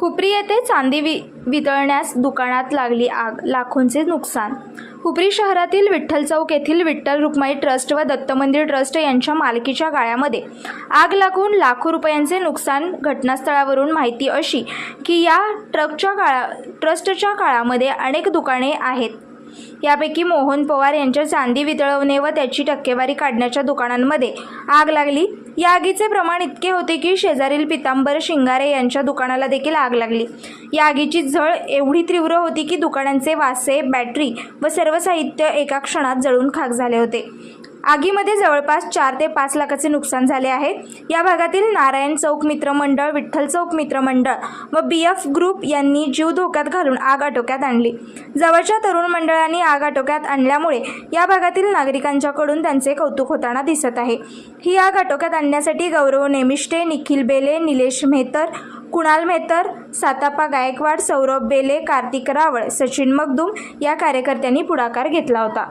हुपरी येथे चांदी वि वितळण्यास दुकानात लागली आग लाखोंचे नुकसान. हुपरी शहरातील विठ्ठल चौक येथील विठ्ठल रुक्माई ट्रस्ट व दत्त मंदिर ट्रस्ट यांच्या मालकीच्या गाळ्यामध्ये आग लागून लाखो रुपयांचे नुकसान घटनास्थळावरून माहिती अशी की या ट्रकच्या काळा ट्रस्टच्या काळामध्ये अनेक दुकाने आहेत. यापैकी मोहन पवार यांच्या चांदी वितळवणे व त्याची टक्केवारी काढण्याच्या दुकानांमध्ये आग लागली. या आगीचे प्रमाण इतके होते की शेजारील पितांबर शिंगारे यांच्या दुकानाला देखील आग लागली. या आगीची झळ एवढी तीव्र होती की दुकानांचे वासे बॅटरी व सर्व साहित्य एका क्षणात जळून खाक झाले होते. आगीमध्ये जवळपास चार ते पाच लाखाचे नुकसान झाले आहे. या भागातील नारायण चौक मित्रमंडळ विठ्ठल चौक मित्रमंडळ व बी एफ ग्रुप यांनी जीव धोक्यात घालून आग आटोक्यात आणली. जवळच्या तरुण मंडळांनी आग आटोक्यात आणल्यामुळे या भागातील नागरिकांच्याकडून त्यांचे कौतुक होताना दिसत आहे. ही आग आटोक्यात आणण्यासाठी गौरव नेमिष्टे निखिल बेले निलेश मेहतर कुणाल मेहतर सातापा गायकवाड सौरभ बेले कार्तिक रावळ सचिन मगदूम या कार्यकर्त्यांनी पुढाकार घेतला होता.